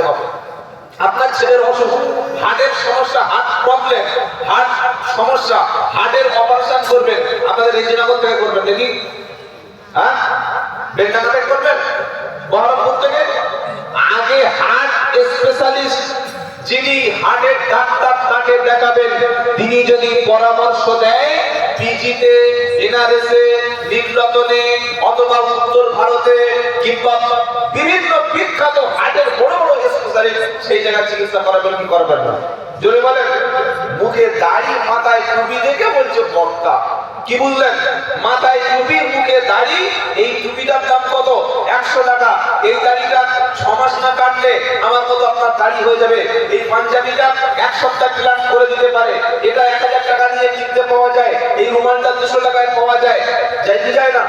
থাকতে হবে। আপনার ছেলের অসুখ হার্টের সমস্যা হার্ট প্রবলেম হার্ট সমস্যা হার্টের অপারেশন করবেন, আপনাদের রেজিনগর থেকে করবেন নাকি? হ্যাঁ? থেকে করবেন? বহরমপুর থেকে? আগে হার্ট স্পেশালিস্ট যিনি হার্টের ডাক্তার তাকে দেখাবেন। তিনি যদি পরামর্শ দেয় পিজিতে এনআরএসে নীলরতনে অথবা উত্তর ভারতে কিংবা বিভিন্ন বিখ্যাত হার্টের বড় বড় স্পেশালিস্ট সেই জায়গায় চিকিৎসা করাবেন কি করবেন না? জোরে বলেন, মুখে দাড়ি, মাথায় টুপি দেখে বলছে বক্তা। কি বুঝলেন? মাথায় টুপি, মুখে দাড়ি, এই টুপিটার দাম কত? একশো টাকা। এই দাড়িটা ছ মাস না কাটলে আমার মতো আপনার দাড়ি হয়ে যাবে। এই পাঞ্জাবিটা এক সপ্তাহ ক্লাস করে দিতে পারে। এটা এক হাজার টাকা দিয়ে কিনতে পাওয়া যায়। এই রুমালটা দুশো টাকায় পাওয়া যায়, যাইতে যায় না।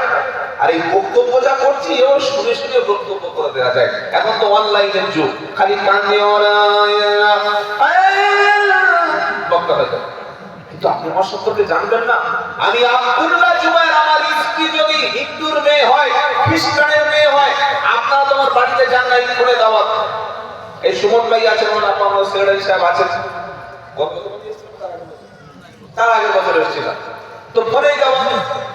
আর এই বক্তব্য যা করছি ও শুনে শুনে বক্তব্য করে দেওয়া যায়। এখন তো অনলাইনের যুগ, খালি কান দিয়ে বক্তা কিন্তু আপনি আমার সম্পর্কে জানবেন না। আমি আব্দুল্লাহ জুবাইর, আমার স্ত্রী যদি হিন্দুর মেয়ে হয়, খ্রিস্টানের মেয়ে হয়, আপনারা তোমার বাড়িতে যান করে দাওয়াত। এই সুমন ভাই আছেন, আমার আপা আমার সেক্রেটারি সাহেব আছেন। তার আগের বছর এসেছিলাম। তো ফোনেই দাওয়াত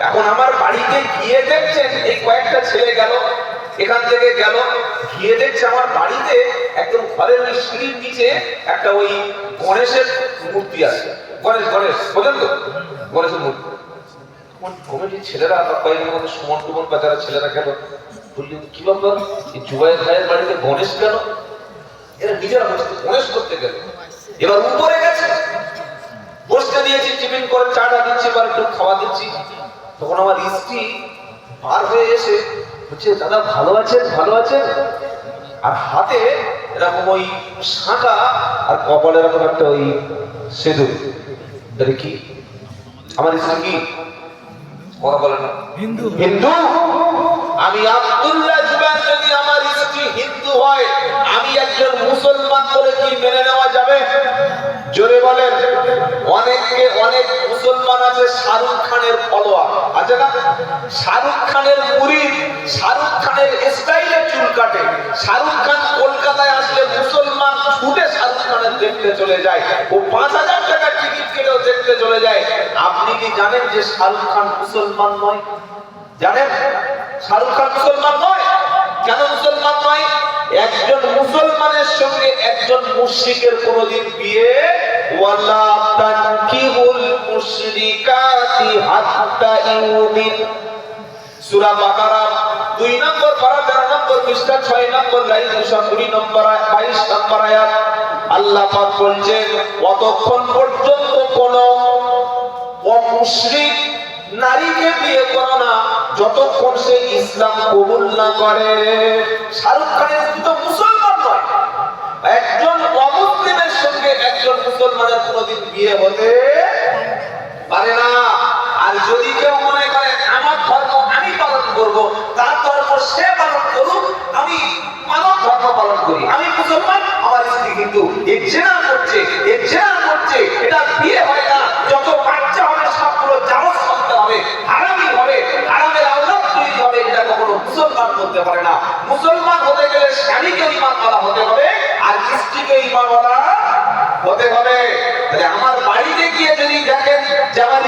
এখন আমার বাড়িতে গিয়ে দেখছেন, এই কয়েকটা ছেলে গেল, এখান থেকে গেল, গিয়ে দেখছে আমার বাড়িতে একদম ঘরের ওই সিঁড়ির নিচে একটা ওই গণেশের মূর্তি আছে। গণেশ গণেশ, বোঝেন তো? গণেশের মূর্তি। কমিটির ছেলেরা, বা কয়েকজন মধ্যে সুমন টুমন বা যারা ছেলেরা গেল, বললেন, কি ব্যাপার? এই জুবাইর ভাইয়ের বাড়িতে গণেশ কেন এরা নিজেরা গণেশ করতে গেল। এবার উপরে গেছে। বসতে দিয়েছি টিফিন করে চাটা দিচ্ছি বা একটু খাওয়া দিচ্ছি। তখন আমার স্ত্রী বার হয়ে এসে বলছে দাদা ভালো আছেন? ভালো আছেন? আর হাতে এরকম ওই শাঁখা আর কপালে এরকম একটা ওই এটা কি? আমার স্ত্রী কি? কথা বলে না। হিন্দু। হিন্দু? আমি আব্দুল্লাহ যদি আমার স্ত্রী হিন্দু হয় আমি একজন মুসলমান বলে কি মেনে নেওয়া খানের ফলোয়ার। আছে না শাহরুখ খানের মুরিদ, শাহরুখ খানের স্টাইলে চুল কাটে। শাহরুখ খান কলকাতায় আসলে মুসলমান ছুটে শাহরুখ খানের দেখতে চলে যায়। ও পাঁচ হাজার টাকা টিকিট কেটেও দেখতে চলে যায়। আপনি কি জানেন যে শাহরুখ খান মুসলমান নয়? জানেন? শাহরুখ খান মুসলমান নয়? কেন মুসলমান নয়? একজন মুসলমানের সঙ্গে একজন মুশরিকের কোনোদিন বিয়ে? ওয়ালা তানকিহুল মুশরিকাতি আল্লাহ বলছেন কতক্ষণ পর্যন্ত কোন নারীকে বিয়ে করো না, যতক্ষণ সে ইসলাম কবুল না করে। শাহরুখ খানের স্ত্রী তো মুসলমান নয়, একজন অমুসলিমের সঙ্গে একজন মুসলমানের কোনোদিন বিয়ে হতে পারে না আর যদি কেউ মনে করে আমার ধর্ম আমি পালন করব তার ধর্ম সে পালন করুক আমি মানব ধর্ম পালন করি আমি মুসলমান, আমার স্ত্রী কিন্তু করছে করছে, এটা বিয়ে হয় না, যত বাচ্চা হবে সবগুলো জামস সন্তান হবে, হারামি হবে, হারামের তৈরি হবে এটা কখনো মুসলমান করতে পারে না। মুসলমান হতে গেলে স্বামীকে ইমান করা হতে হবে আর স্ত্রীকে ইমান করা হতে হবে তাহলে আমার বাড়িতে গিয়ে যদি দেখেন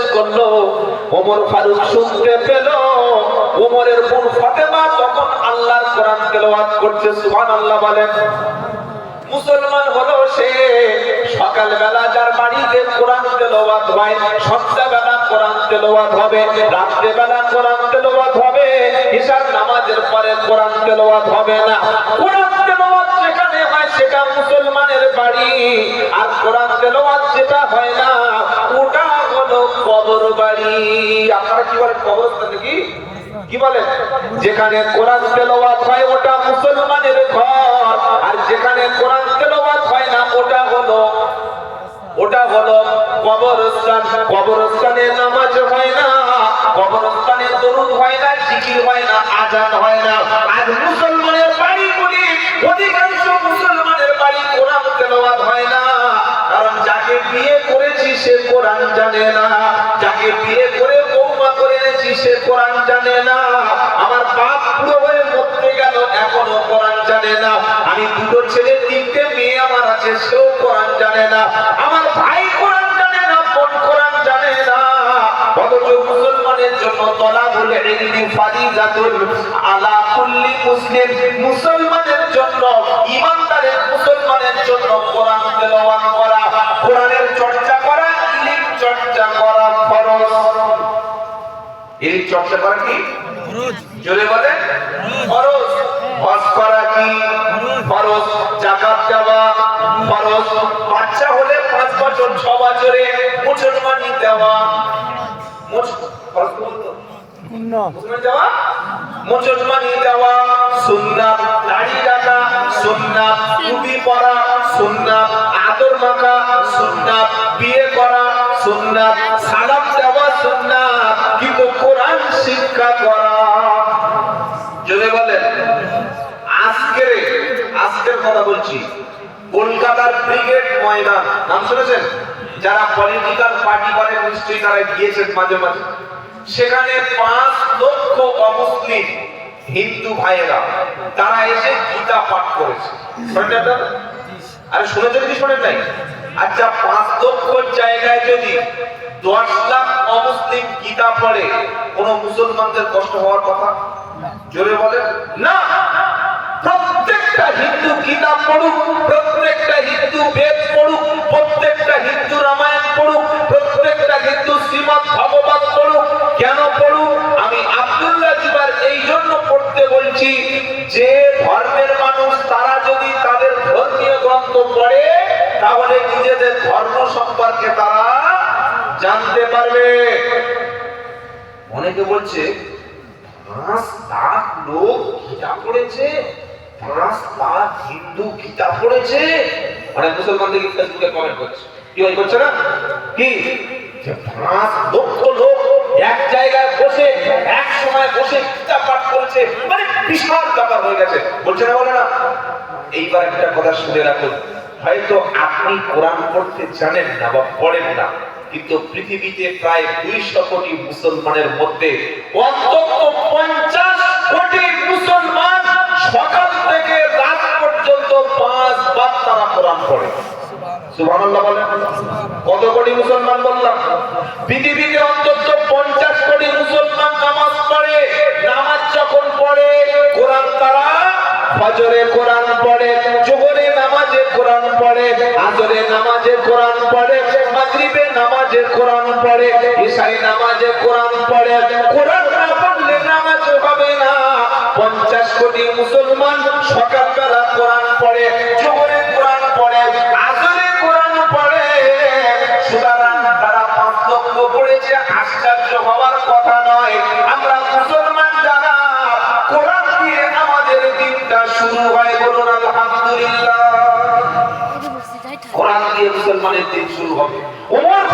প্রবেশ করল। ওমর ফারুক শুনতে পেল। ওমরের বোন ফাতেমা তখন আল্লাহর কোরআন তেলাওয়াত করছে, সুবহানাল্লাহ বলেন মুসলমান হলো সে সকালবেলা যার বাড়িতে কোরআন তেলাওয়াত হয়, সন্ধ্যাবেলা কোরআন তেলাওয়াত হবে, রাত্রেবেলা কোরআন তেলাওয়াত হবে ঈশার নামাজের পরে কোরআন তেলাওয়াত হবে না। কোরআন তেলাওয়াত যেখানে হয় সেটা মুসলমানের বাড়ি। আপনারা কি বলেন? কবরস্থান নাকি? কি বলে যেখানে কোরআন তেলাওয়াত হয়, ওটা মুসলমানের ঘর। আর যেখানে কোরআন তেলাওয়াত হয় না, ওটা হলো ওটা হলো কবরস্থান। কবরস্থানে নামাজ হয় না, কবরস্থানে দরুদ হয় না, জিকির হয় না, আজান হয় না। আজ মুসলমানের বাড়িগুলি অধিকাংশ মুসলমানের বাড়ি কোরআন তেলাওয়াত হয় না। কারণ যাকে বিয়ে করেছি, সে কোরআন জানে না। যাকে বিয়ে সে কোরআন জানে না, আমার বাপ পুরো হয়ে মরতে গেল, এখনও কোরআন জানে না। আমি দুটো ছেলে, তিনটে মেয়ে আমার আছে, সেও কোরআন জানে না। আমার ভাই কোরআন জানে না, বোন কোরআন জানে না। মুসলমানের জন্য, ইমানদারের মুসলমানের জন্য কোরআন তেলাওয়াত এই চর্চা করা কি? জোরে বলে ফরজ হজ করা কি? ফরজ জাকাত দেওয়া। ফরজ বাচ্চা হলে পাঁচ বছর ছ বছরে মুসলমানি দেওয়া। মুস- ফরজ কি বলতো? মুসলমান দেওয়া? মুসলমানি দেওয়া। সুন্নাত দাড়ি রাখা সুন্নাত টুপি পরা সুন্নাত আদর মাখা সুন্নাত বিয়ে করা সুন্নাত সালাম শিক্ষা করা। যদি বলেন আজকের আজকের কথা বলছি। কলকাতার ব্রিগেড ময়দান, নাম শুনেছেন? যারা পলিটিক্যাল পার্টি করেন নিশ্চয়ই তারা গিয়েছেন মাঝে মাঝে। সেখানে পাঁচ লক্ষ অমুসলিম হিন্দু ভাইয়েরা, তারা এসে গীতা পাঠ করেছে? আরে শুনেছেন কি শোনেন নাই? আচ্ছা পাঁচ লক্ষ জায়গায় যদি দশ লাখ অমুসলিম গীতা পড়ে কোন মুসলমানদের কষ্ট হওয়ার কথা? জোরে বলেন, না। প্রত্যেকটা হিন্দু গীতা পড়ুক, প্রত্যেকটা হিন্দু বেদ পড়ুক, প্রত্যেকটা হিন্দু রামায়ণ পড়ুক, প্রত্যেকটা হিন্দু শ্রীমৎ ভগবত অনেকে বলছে পাঁচ লাখ লোক গীতা পড়েছে পাঁচ লাখ হিন্দু গীতা পড়েছে। অনেক মুসলমান দেখি ফেসবুকে কমেন্ট করছে। কি করছে না? কি? পাঁচ লক্ষ লোক এক জায়গায় বসে, এক সময় বসে গীতা পাঠ করেছে। মানে বিশাল ব্যাপার হয়ে গেছে। বলছে না, বলে না? এইবার একটা কথা শুনে রাখুন। হয়তো আপনি কোরআন পড়তে জানেন না বা পড়েন না। কিন্তু পৃথিবীতে প্রায় দুইশো কোটি মুসলমানের মধ্যে অন্তত পঞ্চাশ কোটি মুসলমান সকাল থেকে রাত পর্যন্ত পাঁচ বার তারা কোরআন পড়ে। কত কোটি মুসলমান বললাম? পৃথিবীতে অন্তত পঞ্চাশ কোটি মুসলমান নামাজ পড়ে। নামাজ যখন পড়ে, কোরআন তারা ফজরে কোরআন পড়ে, জোহরে নামাজে কোরআন পড়ে, আসরে নামাজে কোরআন নামাজে কোরআন পড়ে ঈশাই নামাজে কোরআন পড়ে, কোরআন না পড়লে নামাজ হবে না। পঞ্চাশ কোটি মুসলমান সকালবেলা কোরআন পড়ে, জোহরে কোরআন পড়ে আসরে কোরআন পড়ে। সুতরাং তারা পাঁচ লক্ষ পড়েছে, আশ্চর্য হওয়ার কথা নয়। আমরা মুসলমান যারা, কোরআন দিয়ে আমাদের দিনটা শুরু হয় বলুন, আলহামদুলিল্লাহ। কোরআন দিয়ে মুসলমানের দিন শুরু হবে।